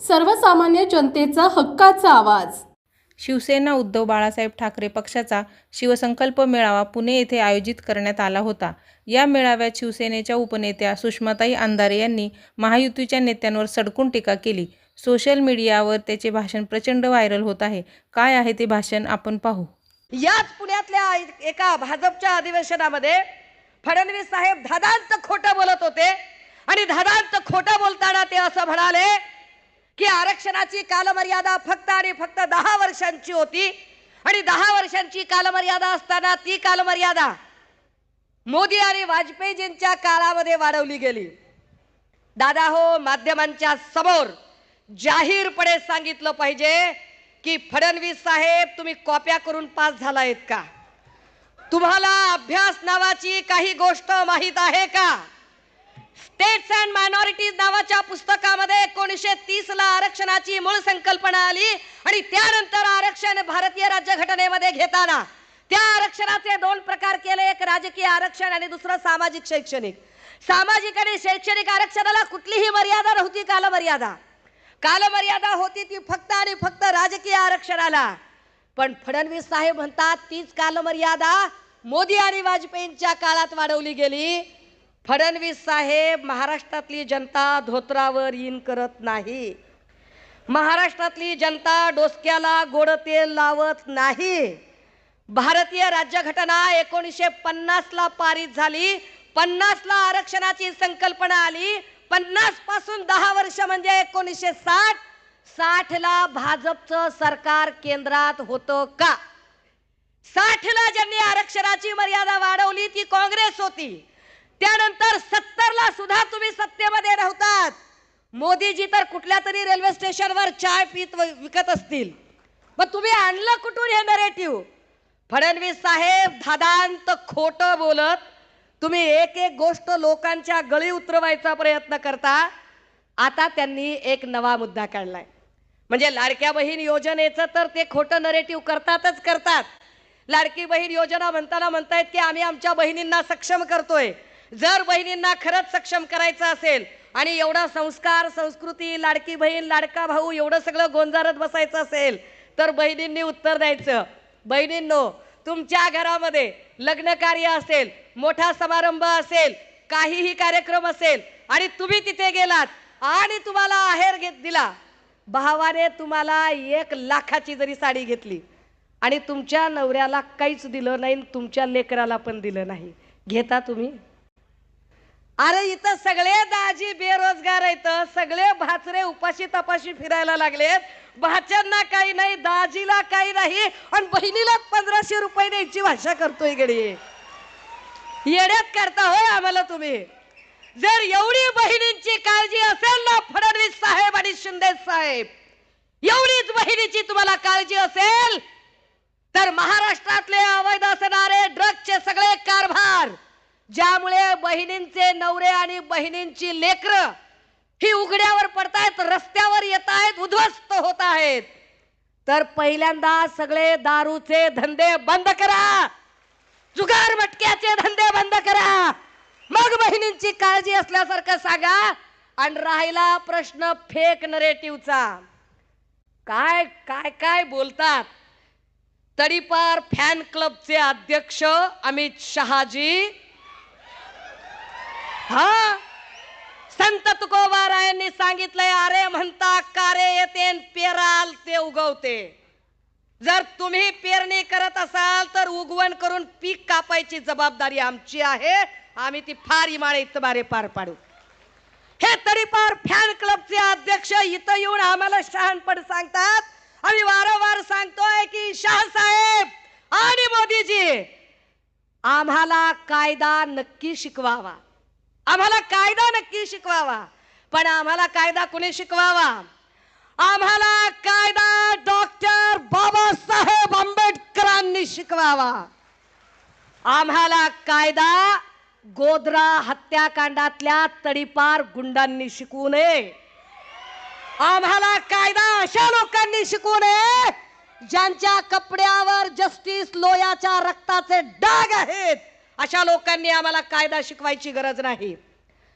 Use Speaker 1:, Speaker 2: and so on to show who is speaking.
Speaker 1: सर्वसामान्य जनतेचा हक्काचा आवाज.
Speaker 2: शिवसेना उद्धव बाळासाहेब ठाकरे पक्षाचा शिवसंकल्प मेळावा पुणे येथे आयोजित करण्यात आला होता. या मेळाव्यात शिवसेनेच्या उपनेत्या सुषमाताई अंधारे यांनी महायुतीच्या नेत्यांवर सडकून टीका केली. सोशल मीडियावर त्याचे भाषण प्रचंड व्हायरल होत आहे. काय आहे ते भाषण आपण पाहू.
Speaker 3: याच पुण्यातल्या एका भाजपच्या अधिवेशनामध्ये फडणवीस साहेब धादांत खोटं बोलत होते. आणि धादांत खोटं बोलताना ते असं म्हणाले की आरक्षणाची कालमर्यादा फक्त आणि फक्त दहा वर्षांची होती. आणि दहा वर्षांची कालमर्यादा असताना ती कालमर्यादा मोदी आणि वाजपेयीजींच्या काळामध्ये वाढवली गेली. दादा हो माध्यमांच्या समोर जाहीरपणे सांगितलं पाहिजे की फडणवीस साहेब तुम्ही कॉप्या करून पास झाला आहेत का? तुम्हाला अभ्यास नावाची काही गोष्ट माहीत आहे का? स्टेट्स अँड मायनॉरिटीज नावाच्या पुस्तकामध्ये एकोणीसशे तीस ला आरक्षणाची मूळ संकल्पना आली आणि त्यानंतर आरक्षण भारतीय राज्यघटनेमध्ये घेताना त्या आरक्षणाचे दोन प्रकार केले एक राजकीय आरक्षण आणि दुसरं सामाजिक शैक्षणिक. सामाजिक आणि शैक्षणिक आरक्षणाला कुठलीही मर्यादा नव्हती कालमर्यादा. कालमर्यादा होती ती फक्त आणि फक्त राजकीय आरक्षणाला. पण फडणवीस साहेब म्हणतात तीच कालमर्यादा मोदी आणि वाजपेयींच्या काळात वाढवली गेली. फडणवीस साहेब महाराष्ट्रातली जनता धोत्रावर इन करत नाही. महाराष्ट्रातली जनता डोसक्याला गोड तेल लावत नाही. भारतीय राज्यघटना एकोणीसशे पन्नासला पारित झाली. पन्नासला आरक्षणाची संकल्पना आली. पन्नासपासून दहा वर्ष म्हणजे एकोणीसशे साठ. साठला भाजपचं सरकार केंद्रात होतं का? साठला ज्यांनी आरक्षणाची मर्यादा वाढवली ती काँग्रेस होती. त्यानंतर सत्तरला सुद्धा तुम्ही सत्तेमध्ये नव्हतात मोदीजी तर कुठल्या तरी रेल्वे स्टेशनवर चाय पीत व- विकत असतील. मग तुम्ही आणलं कुठून हे नरेटिव्ह फडणवीस साहेब धादांत खोट बोलत तुम्ही एक एक गोष्ट लोकांच्या गळी उतरवायचा प्रयत्न करता. आता त्यांनी एक नवा मुद्दा काढलाय. म्हणजे लाडक्या बहीण योजनेचं तर ते खोटं नरेटिव्ह करतातच करतात. लाडकी बहीण योजना म्हणताना म्हणतायत की आम्ही आमच्या बहिणींना सक्षम करतोय. जर बहिणींना खरंच सक्षम करायचं असेल आणि एवढा संस्कार संस्कृती लाडकी बहीण लाडका भाऊ एवढं सगळं गोंजारत बसायचं असेल तर बहिणींनी उत्तर द्यायचं. बहिणींनो तुमच्या घरामध्ये लग्न कार्य असेल मोठा समारंभ असेल काहीही कार्यक्रम असेल आणि तुम्ही तिथे गेलात आणि तुम्हाला आहेर घेत दिला भावाने तुम्हाला एक लाखाची जरी साडी घेतली आणि तुमच्या नवऱ्याला काहीच दिलं नाही आणि तुमच्या लेकराला पण दिलं नाही. घेता तुम्ही? अरे इथं सगळे दाजी बेरोजगार आहेत सगळे भाचरे उपाशी तपाशी फिरायला लागलेत. भाच्यांना काही नाही दाजीला काही नाही आणि बहिणीला पंधराशे रुपये द्यायची भाषा करतोय गडी. येण्यात करता होय आम्हाला तुम्ही. जर एवढी बहिणींची काळजी असेल ना फडणवीस साहेब आणि शिंदे साहेब एवढीच बहिणीची तुम्हाला काळजी असेल तर महाराष्ट्र ज्यामुळे बहिणींचे नवरे आणि बहिणींची लेकर ही उघड्यावर पडतायत रस्त्यावर येत आहेत उद्ध्वस्त होत आहेत तर पहिल्यांदा सगळे दारूचे धंदे बंद करा. जुगार मटक्याचे धंदे बंद करा. मग बहिणींची काळजी असल्यासारखं सांगा आणि राहिला प्रश्न फेक नरेटिव्हचा काय काय काय बोलतात? तडीपार फॅन क्लबचे अध्यक्ष अमित शहाजी हा? संत तुकोबारायांनी सांगितलंय अरे म्हणता कारे येते पेराल ते उगवते. जर तुम्ही पेरणी करत असाल तर उगवण करून पीक कापायची जबाबदारी आमची आहे. आम्ही ती फार इमाळे इतबारे पार पाडू. हे तरी पार फॅन क्लबचे अध्यक्ष इथं येऊन आम्हाला शहाणपण सांगतात. आम्ही वारंवार सांगतोय की शहासाहेब आणि मोदीजी आम्हाला कायदा नक्की शिकवावा. आम्हाला कायदा नक्की शिकवावा पण आम्हाला कायदा कुणी शिकवावा? आम्हाला कायदा डॉक्टर बाबासाहेब आंबेडकरांनी शिकवावा. आम्हाला कायदा गोधरा हत्याकांडातल्या तडीपार गुंडांनी शिकवू नये. आम्हाला कायदा अशा लोकांनी शिकवू नये ज्यांच्या कपड्यावर जस्टिस लोयाच्या रक्ताचे डाग आहेत. अशा लोकांनी आम्हाला कायदा शिकवायची गरज नाही.